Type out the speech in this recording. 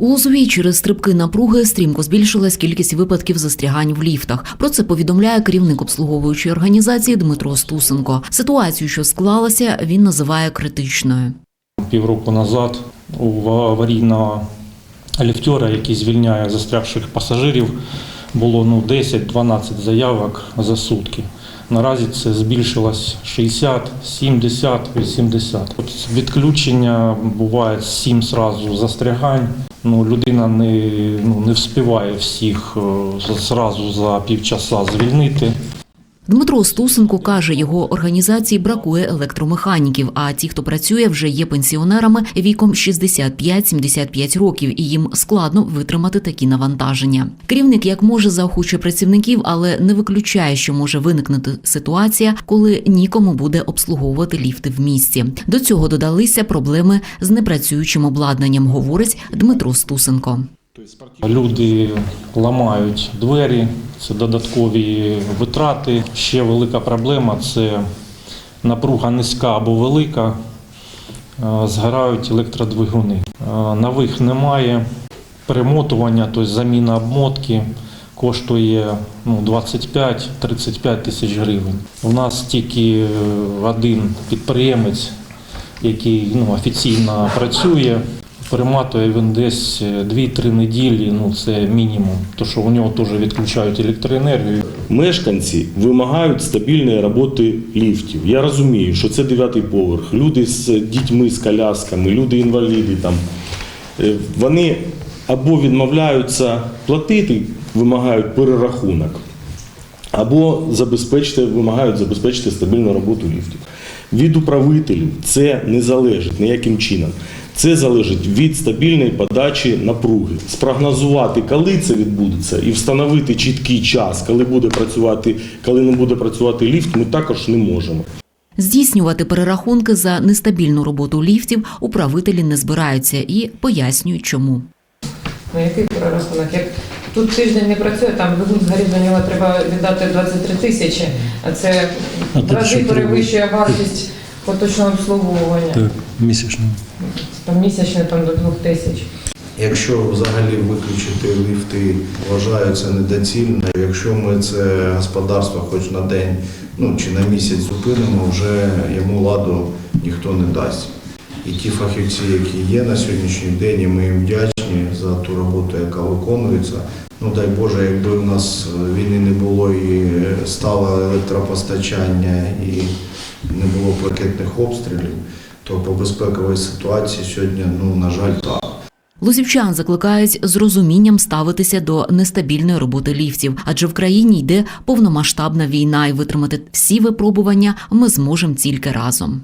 У Лозовій через стрибки напруги стрімко збільшилась кількість випадків застрягань в ліфтах. Про це повідомляє керівник обслуговуючої організації Дмитро Стусенко. Ситуацію, що склалася, він називає критичною. Півроку назад у аварійного ліфтера, який звільняє застрягших пасажирів, було ну, 10-12 заявок за сутки. Наразі це збільшилось 60, 70, 80. От відключення буває 7 зразу застрягань. Ну, людина не, ну, не вспіває всіх е, зразу за півчаса звільнити. Дмитро Стусенко каже, його організації бракує електромеханіків. А ті, хто працює, вже є пенсіонерами віком 65-75 років, і їм складно витримати такі навантаження. Керівник як може заохочує працівників, але не виключає, що може виникнути ситуація, коли нікому буде обслуговувати ліфти в місті. До цього додалися проблеми з непрацюючим обладнанням, говорить Дмитро Стусенко. Люди ламають двері, це додаткові витрати. Ще велика проблема це напруга низька або велика, е, згорають електродвигуни. Е, Нових немає. Перемотування, тобто заміна обмотки коштує ну, 25-35 тисяч гривень. У нас тільки е, один підприємець, який ну, офіційно працює. Перематує він десь 2-3 неділі, ну це мінімум, тому що у нього теж відключають електроенергію. Мешканці вимагають стабільної роботи ліфтів. Я розумію, що це дев'ятий поверх. Люди з дітьми, з колясками, люди інваліди там. Е, Вони або відмовляються платити, вимагають перерахунок, або забезпечити, вимагають забезпечити стабільну роботу ліфтів. Від управителів це не залежить ніяким чином. Це залежить від стабільної подачі напруги. Спрогнозувати, коли це відбудеться, і встановити чіткий час, коли буде працювати, коли не буде працювати ліфт, ми також не можемо. Здійснювати перерахунки за нестабільну роботу ліфтів управителі не збираються і пояснюють, чому. Ну який перерахунок? Як тут тиждень не працює, там двигун згорів, за нього треба віддати 23 тисячі, а це в рази перевищує вартість поточного обслуговування. Так, місячно. Там місячне там до 2 тисяч. Якщо взагалі виключити ліфти, вважаю це недоцільно. Якщо ми це господарство хоч на день ну, чи на місяць зупинимо, вже йому ладу ніхто не дасть. І ті фахівці, які є на сьогоднішній день, і ми їм вдячні за ту роботу, яка виконується. Ну дай Боже, якби у нас війни не було і стало електропостачання, і не було ракетних обстрілів, то по безпековій ситуації сьогодні, ну на жаль, так. Лозівчан закликають з розумінням ставитися до нестабільної роботи ліфтів, адже в країні йде повномасштабна війна, і витримати всі випробування ми зможемо тільки разом.